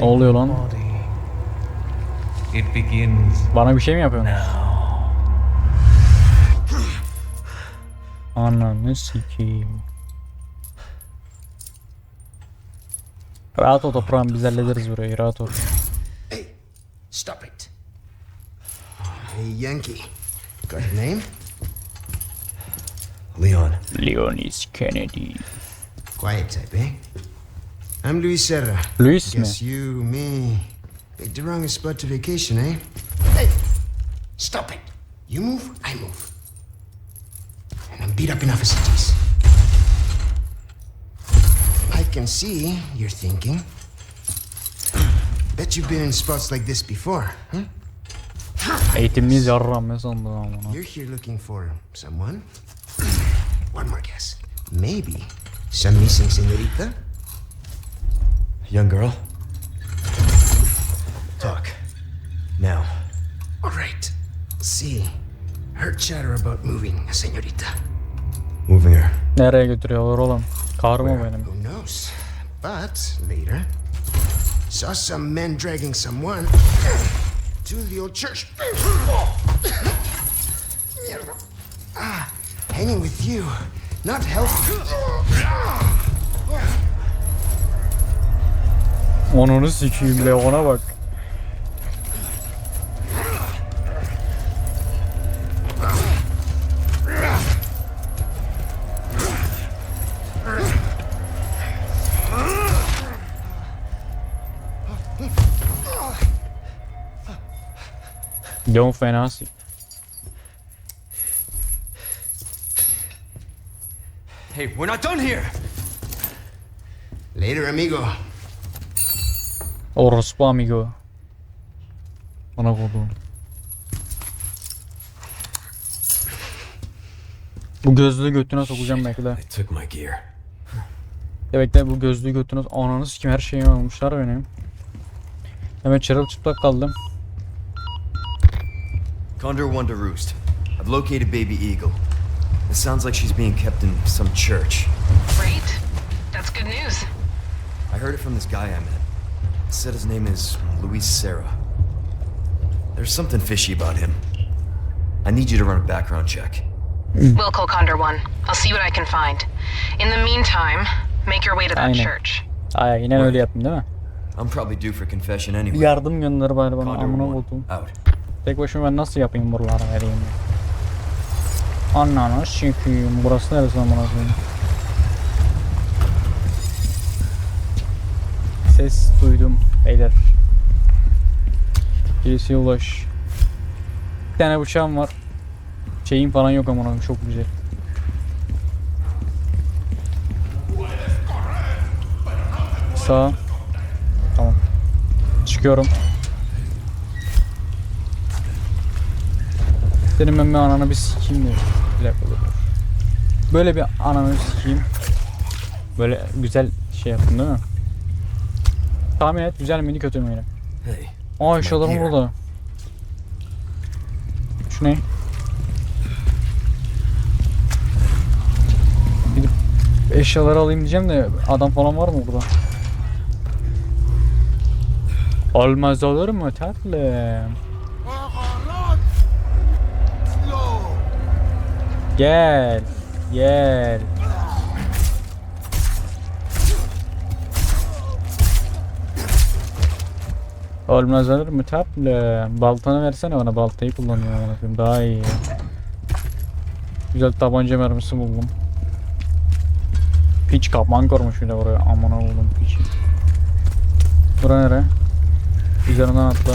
oluyor lan? body. It begins Bana bir şey mi yapıyorsun? now. Ananı sikeyim. Rahat ol toprağım biz hallederiz burayı rahat ol. Hey, stop it. Hey, Yankee. Got a name? Leon. Leonis Kennedy. Quiet type, eh? I'm Luis Serra. Luis mi? Guess you, me, picked the wrongest spot to vacation, eh? Hey, stop it. You move, I move. And I'm beat up enough as it is. I can see you're thinking. Bet you've been in spots like this before, huh? Eğitimliyiz yarram ne sandın amına. You're here looking for someone? One more guess. Maybe some missing senorita? Young girl. Talk. Now. All right. See, heard chatter about moving a senorita. Moving her. Nereye götürüyorlar oğlum? Karım o benim. Who knows? But later, saw some men dragging someone to the old church. ah, hanging with you, not healthy. Onunu sikeyim Leon'a bak. Leon fena sik. Hey, we're not done here! Later, amigo. Orospu amigo. Bana koduğum. Bu gözlüğü götüne sokacağım belki de. I took my gear. Ya bekle bu gözlüğü götüne ananı sikim her şeyi almışlar benim. Hemen çırılçıplak kaldım. Condor One to Roost. I've located Baby Eagle. It sounds like she's being kept in some church. Great. That's good news. I heard it from this guy I met. He said his name is Luis Serra. There's something fishy about him. I need you to run a background check. We'll call Condor One. I'll see what I can find. In the meantime, make your way to that Aynen. church. Aynen öyle yaptım değil mi? I'm probably due for confession anyway. Yardım gönder bari bana Condor amına One, koduğum. out. Tek başıma ben nasıl yapayım buralara vereyim? Ananı sikeyim. Burası neresi amına koyayım? Ses duydum beyler. Birisi ulaş. Bir tane bıçağım var. Şeyim falan yok koyayım çok güzel. Sağ. Tamam. Çıkıyorum. Senin ben bir ananı bir sikeyim de. Bir dakika dur. Böyle bir ananı sikeyim. Böyle güzel şey yaptın değil mi? Tahmin et güzel miydi kötü müydü? Hey, Aa eşyalarım burada. Şu ne? Gidip eşyaları alayım diyeceğim de adam falan var mı burada? Olmaz olur mu tatlım? Gel. Gel. Olmaz olur mu tatlım? Baltanı versene bana baltayı kullanıyorum amına koyayım daha iyi. Güzel tabanca mermisi buldum. Piç kapman kormuş bir de buraya amına oğlum piç. Bura nere? Üzerinden atla.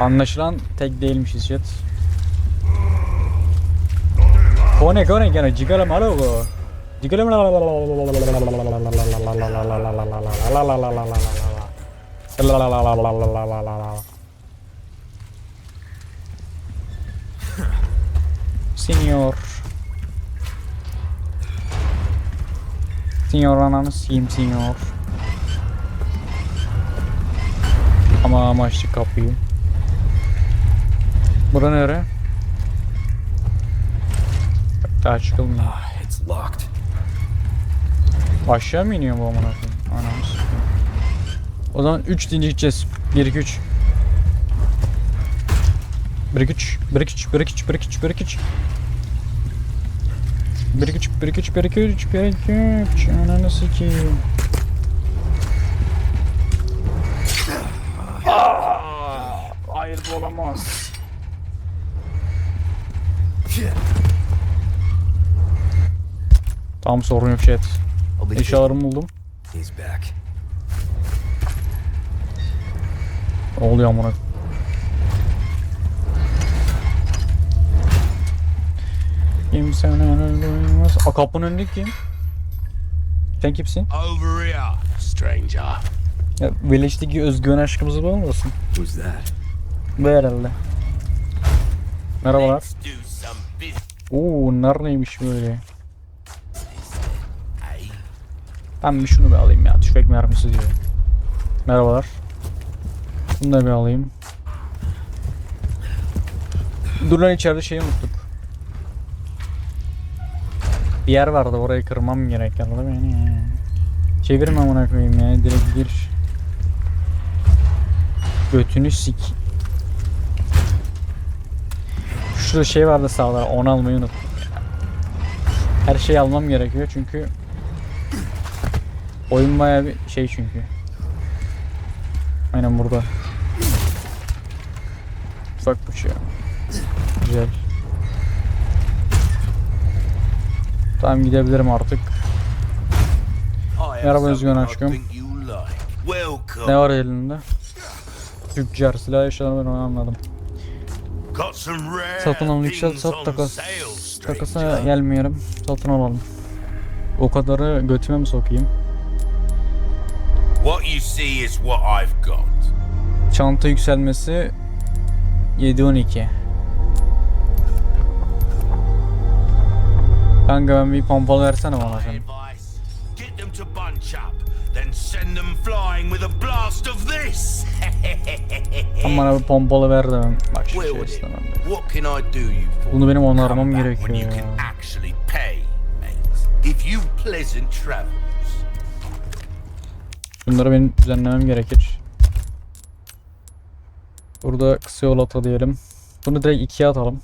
Anlaşılan tek değilmişiz chat. Kone kone gene cigala malo Cigala Senior. Senior ananı sikeyim senior. Ama ama açtık kapıyı. Bura nere? Daha çıkılmıyor. Ah, it's locked. Aşağı mı iniyor bu amına koyayım? Anam sikeyim. O zaman 3 deyince gideceğiz. 1 2 3. 1 2 3 1 2 3 1 2 3 1 2 3 1 2 3 1 2 3 1 2 3 1 2 3 1 2 3 Ananı sikeyim. Hayır bu olamaz. Tamam sorun yok chat. I'll be Eşyalarımı buldum. He's back. Ne oluyor amına? Kimsenin duymaz. A kapının önünde kim? Sen kimsin? Over here, stranger. Ya Village'deki özgüven aşkımızı bu olmasın? Who's that? Bu herhalde. Merhabalar. Oo bunlar neymiş böyle? Ben bir şunu bir alayım ya. Tüfek mermisi diyor. Merhabalar. Bunu da bir alayım. Dur lan içeride şeyi unuttuk. Bir yer vardı orayı kırmam gerek herhalde beni. Çevirme amına koyayım ya direkt gir. Götünü sik. Şurada şey vardı sağda onu almayı unuttum ya. Her şeyi almam gerekiyor çünkü Oyun bayağı bir şey çünkü. Aynen burada. Bir şey. Güzel. Tamam gidebilirim artık. Merhaba Özgün aşkım. Ne var elinde? Tüccar silah eşyaları ben onu anladım. Satın alın yükselt sat takas. Takasa gelmiyorum. Satın alalım. O kadarı götüme mi sokayım? What you see is what I've got. Çanta yükselmesi 7-12 Kanka ben bir pompalı versene bana sen. get them to bunch up, then send them flying with a blast of this. Sen bana bir pompalı ver de ben başka şey istemem. Bunu benim onarmam gerekiyor ya. If you pleasant travels. Bunları benim düzenlemem gerekir. Burada kısa yol ata diyelim. Bunu direkt ikiye atalım.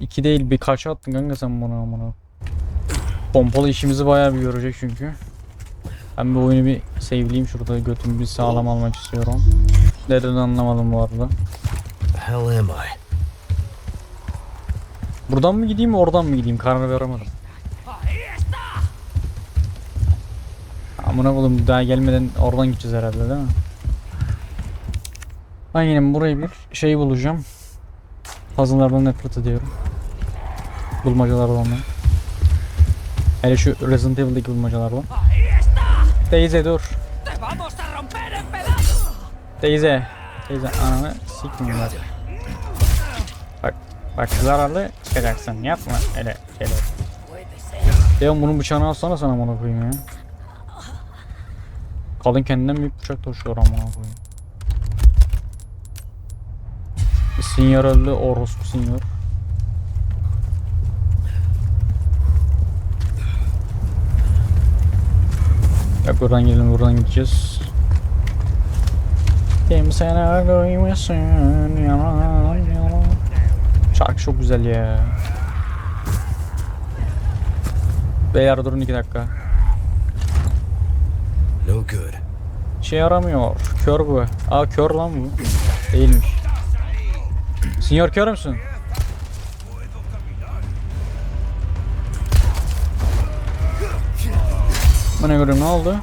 İki değil birkaç attın kanka sen bunu amına. Pompalı işimizi bayağı bir görecek çünkü. Ben bir oyunu bir save'leyeyim şurada götümü bir sağlam almak istiyorum. Nereden anlamadım bu arada. Hell am I? Buradan mı gideyim oradan mı gideyim karar veremedim. Amına koydum daha gelmeden oradan gideceğiz herhalde değil mi? Ben yine burayı bir şey bulacağım. Puzzle'lardan nefret ediyorum. Bulmacalardan da. Hele şu Resident Evil'daki bulmacalardan. Teyze dur. Teyze. Teyze ananı sikmiyorlar. Bak bak zararlı çıkacaksın yapma öyle şeyler. Ya bunun bıçağını alsana sana amına koyayım ya. Kadın kendinden büyük bıçak taşıyor amına koyayım. Sinyor öldü orospu sinyor. Bak buradan gidelim buradan gideceğiz. Kimseler duymasın yalan. Şarkı çok güzel ya. Beyler durun iki dakika. Good. Şey yaramıyor. Kör bu. Aa kör lan bu. Değilmiş. Sinyor kör müsün? Bana göre ne oldu?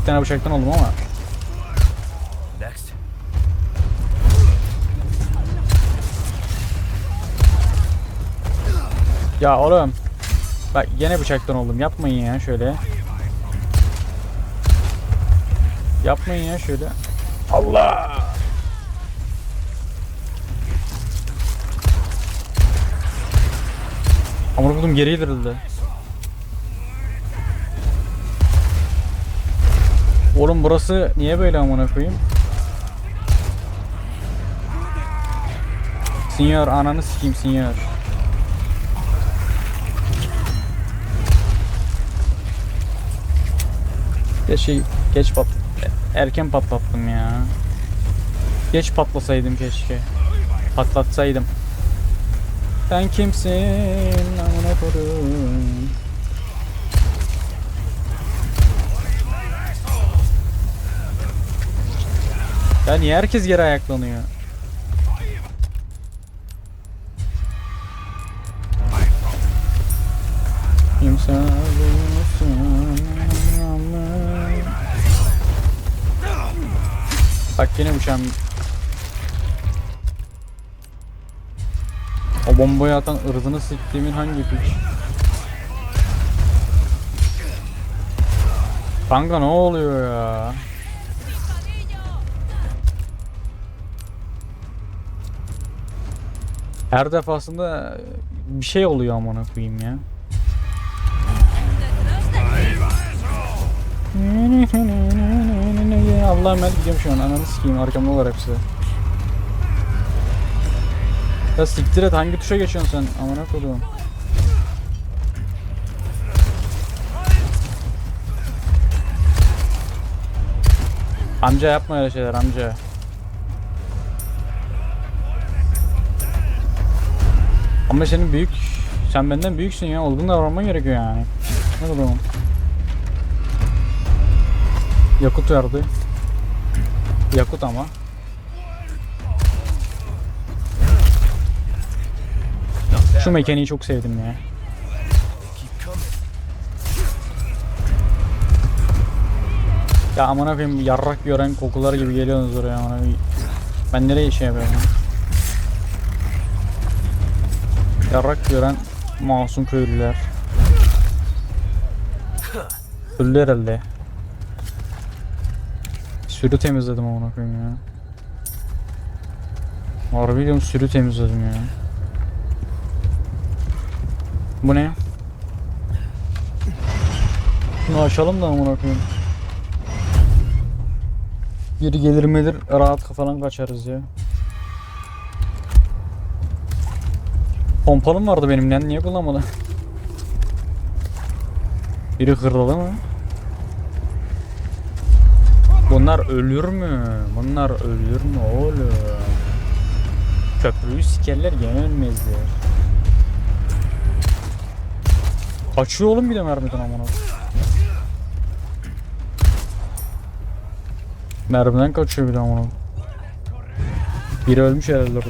Bir tane bıçaktan oldum ama. Ya oğlum. Bak yine bıçaktan oldum. Yapmayın ya şöyle. Yapmayın ya şöyle. Allah! Amına koydum geri indirildi. Oğlum burası niye böyle amına koyayım? Sinyor ananı sikeyim sinyor. Ya şey geç pat erken patlattım ya. Geç patlasaydım keşke. Patlatsaydım. Sen kimsin amına koyayım. Ya niye herkes yere ayaklanıyor? Kimse Bak yine uçan O bombayı atan ırzını siktiğimin hangi piç? Kanka ne oluyor ya? Her defasında bir şey oluyor amına koyayım ya. Allah'ım ben gidiyorum şu an ananı sikeyim arkamda var hepsi. Ya siktir et hangi tuşa geçiyorsun sen amına koyduğum. Amca yapma öyle şeyler amca. Ama senin büyük, sen benden büyüksün ya, olgun davranman gerekiyor yani. Ne kadar Yakut verdi. Yakut ama. Şu mekaniği çok sevdim ya. Ya amına koyayım yarrak gören kokular gibi geliyorsunuz oraya koyayım. Ben nereye şey yapıyorum ya? Yarrak gören masum köylüler. Öldü herhalde. Sürü temizledim amına koyayım ya. Harbi diyorum sürü temizledim ya. Bu ne? Şunu açalım da amına koyayım. Geri gelir melir rahat kafadan kaçarız ya. Pompalım vardı benim lan niye kullanmadım? Biri hırladı mı? Bunlar ölür mü? Bunlar ölür mü oğlum? Köprüyü sikerler gene ölmezler. Kaçıyor oğlum bir de mermiden amına. Mermiden kaçıyor bir de amına. Biri ölmüş herhalde orada.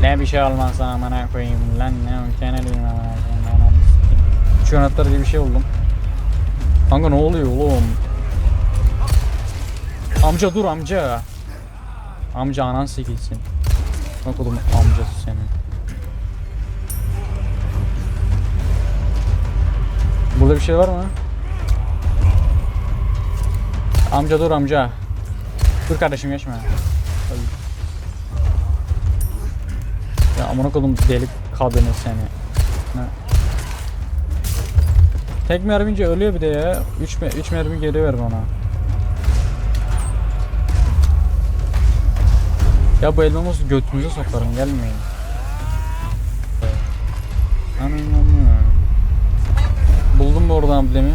Ne bir şey olmaz amına koyayım lan ne o keneliyim amına koyayım. Şu anahtar diye bir şey buldum. Kanka ne oluyor oğlum? Amca dur amca. Amca anan sikilsin. Bak oğlum amcası senin. Burada bir şey var mı? Amca dur amca. Dur kardeşim geçme. Ya amına koydum deli kadını seni. Ne? Tek mermince ölüyor bir de ya. 3 me 3 mermi geri ver bana. Ya bu elmamızı götümüze sokarım gelmeyin. Anam Buldum mu orada amblemi?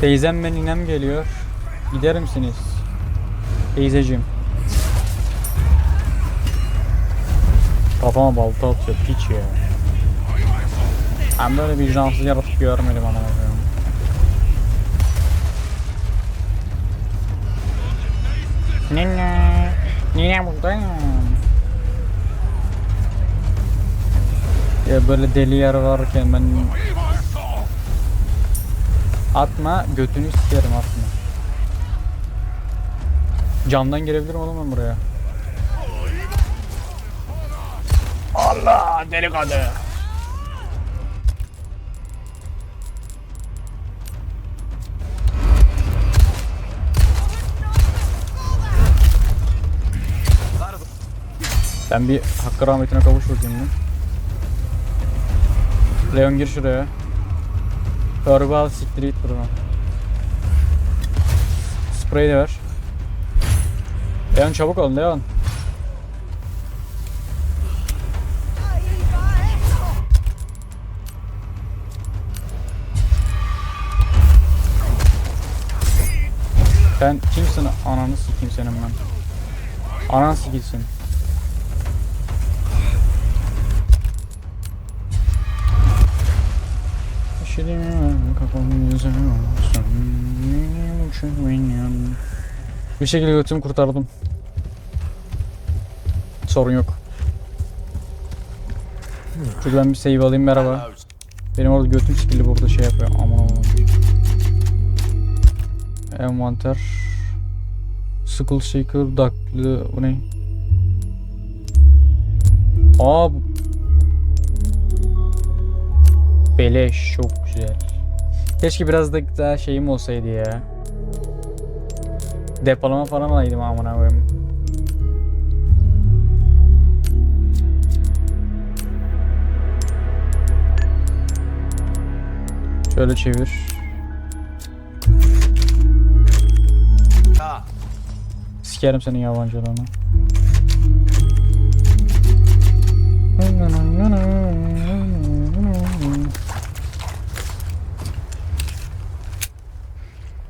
Teyzem ve ninem geliyor. Gider misiniz? Teyzeciğim. Kafama balta atıyor piç ya. Ben böyle vicdansız yaratık görmedim ama. Nene, nene buradayım. Ya böyle deli yer varken ben Atma götünü sikerim atma. Camdan girebilirim oğlum ben buraya. Allah deli kadı. Ben bir hakkı rahmetine kavuş bir. Leon gir şuraya. Örgü al siktir git buradan. Sprey de ver. Leon çabuk ol Leon. Sen kimsin? Ananı sikeyim senin ben. Anan sikilsin. Bir şekilde götümü kurtardım. Sorun yok. Çünkü ben bir save alayım merhaba. Benim orada götüm sikildi burada şey yapıyor. Aman aman. Envanter. Skull Shaker, Ducklı, bu ne? Aa Beleş çok güzel. Keşke biraz da daha şeyim olsaydı ya. Depolama falan alaydım amına koyayım. Şöyle çevir. Sikerim senin yabancılığını.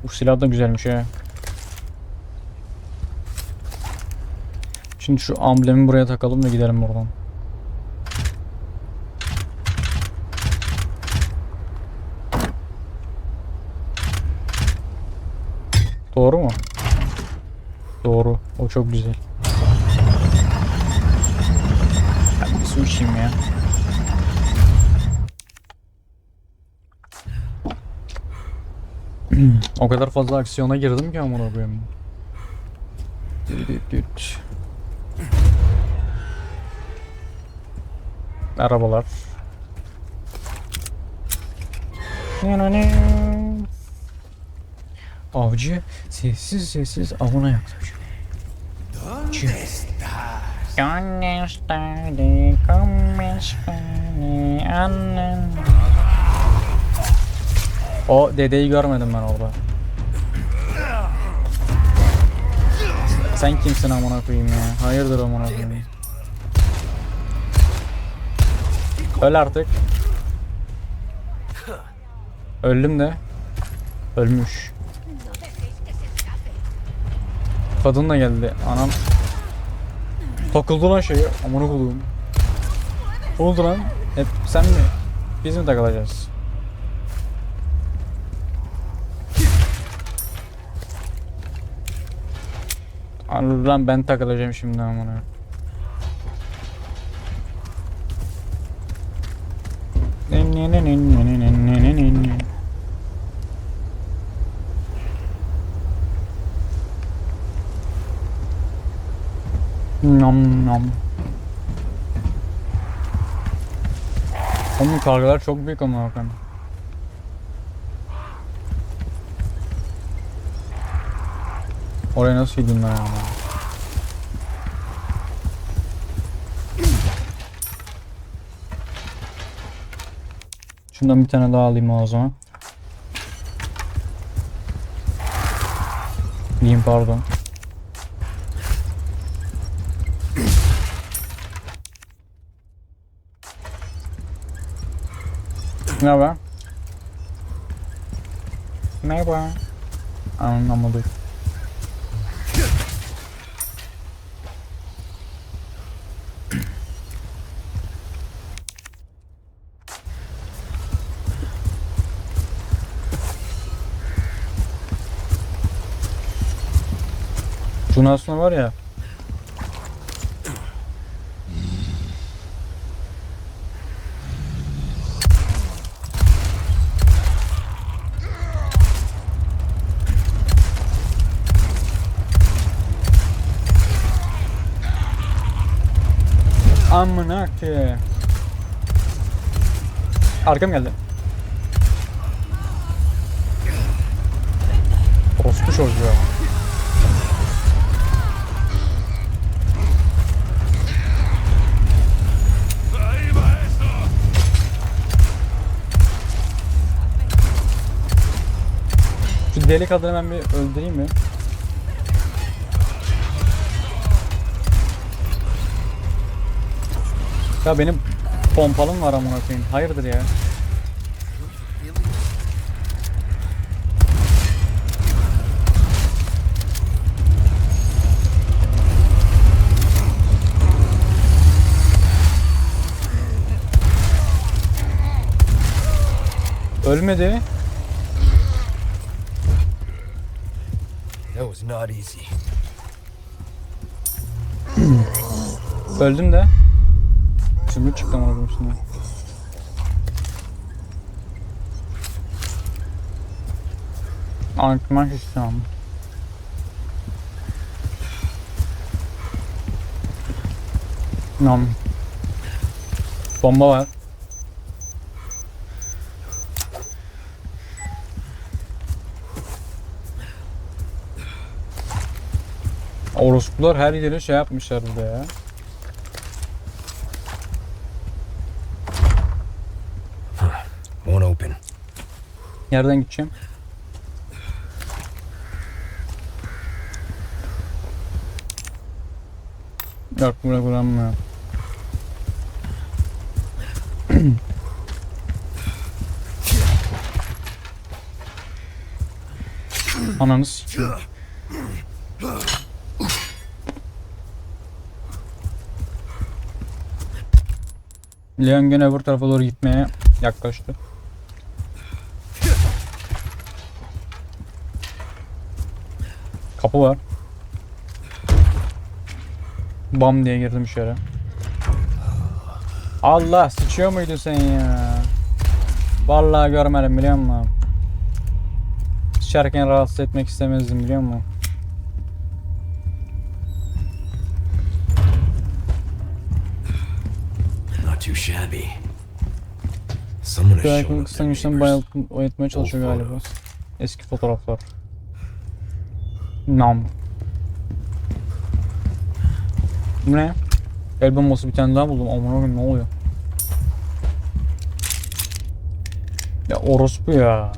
Bu silah da güzelmiş ya. Şimdi şu amblemi buraya takalım ve gidelim buradan. Doğru mu? Doğru. O çok güzel. Ben bir su içeyim ya. o kadar fazla aksiyona girdim ki amına koyayım. Düt düt düt. Arabalar. Avcı sessiz sessiz avına yaklaşıyor. ¿Dónde estaré con mis annen? O dedeyi görmedim ben orada. Sen kimsin amına koyayım ya? Hayırdır amına koyayım? Öl artık. Öldüm de. Ölmüş. Kadın da geldi. Anam. Takıldı lan şeyi. Amına. Ne oldu lan? Hep sen mi? Biz mi takılacağız? Lan ben takılacağım şimdi amına. Nam nam. Onun kargalar çok büyük ama bakın. Oraya nasıl gideyim ben ama? Şundan bir tane daha alayım o zaman. Diyeyim pardon. Merhaba. Merhaba. Anlamadık. Şunu aslında var ya. Amına ki. Arkam geldi. Orospu çocuğu. deli kadını ben bir öldüreyim mi? Ya benim pompalım var amına koyayım. Hayırdır ya? Ölmedi. That was not easy. Öldüm de. Şimdi çıktı amına koyayım şimdi. Antrenman istiyorum. Nam. Bomba var. Orospular her yere şey yapmışlar burada ya. Nereden gideceğim? Yok bura kuramıyor. Ananı sikeyim. Leon gene öbür tarafa doğru gitmeye yaklaştı. Kapı var. Bam diye girdim içeri. Allah sıçıyor muydun sen ya? Vallahi görmedim biliyor musun? Sıçarken rahatsız etmek istemezdim biliyor musun? Not too shabby. Someone has shown up their kısa güçten neighbors. bayıltma, oyatmaya çalışıyor galiba. Eski fotoğraflar. Nam. Ne? El bombası bir tane daha buldum. Aman Allah'ım ne oluyor? Ya orospu ya.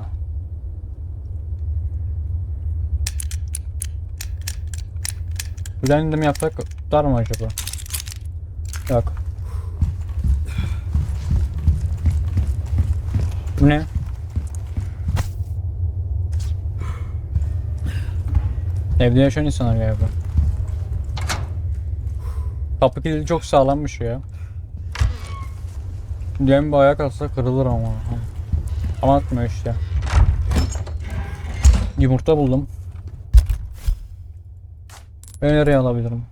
Mi yapsak tutar mı acaba? Yok. Bu ne? Evde yaşayan insanlar galiba. Kapı kilidi çok sağlammış ya. Diyelim bir ayak atsa kırılır ama. Ama atmıyor işte. Yumurta buldum. Ben nereye alabilirim?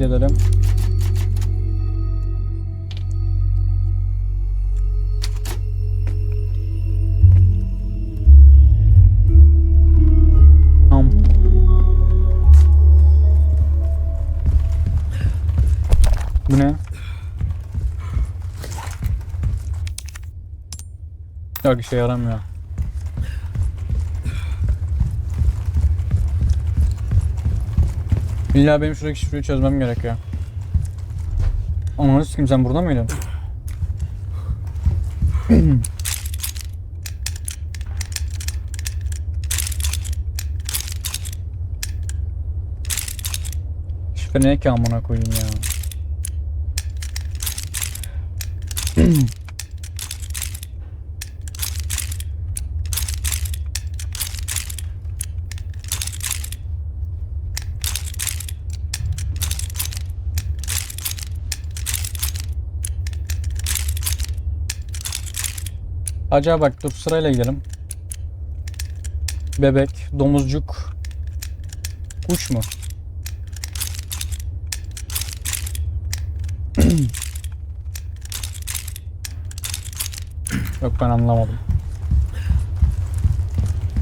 Kaydedelim. Tamam. Bu ne? Yok işe yaramıyor. İlla benim şuradaki şifreyi çözmem gerekiyor. Ananı sikeyim sen burada mıydın? Şifre ne ki amına koyayım ya. Acaba bak dur sırayla gidelim. Bebek, domuzcuk, kuş mu? Yok ben anlamadım.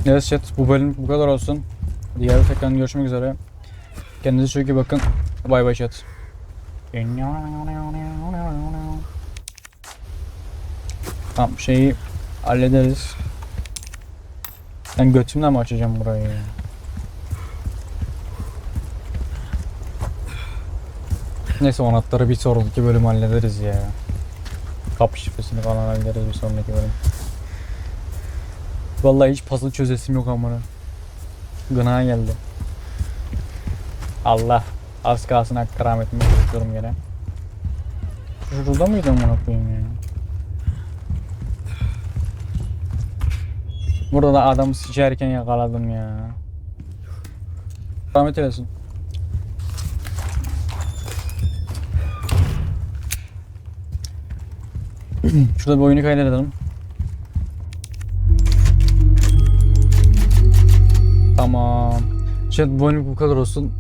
Evet chat bu bölüm bu kadar olsun. Diğer tekrar görüşmek üzere. Kendinize çok iyi bakın. Bay bay chat. Tamam şeyi hallederiz. Ben götümle mi açacağım burayı ya? Neyse anahtarı bir sonraki bölüm hallederiz ya. Kapı şifresini falan hallederiz bir sonraki bölüm. Vallahi hiç puzzle çözesim yok amına. Gına geldi. Allah. Az kalsın hakkı rahmetime çalışıyorum gene. Şurada mıydı amına koyayım ya? Burada da adamı sıçarken yakaladım ya. Rahmet eylesin. Şurada bir oyunu kaydedelim. Tamam. Chat bu oyun bu kadar olsun.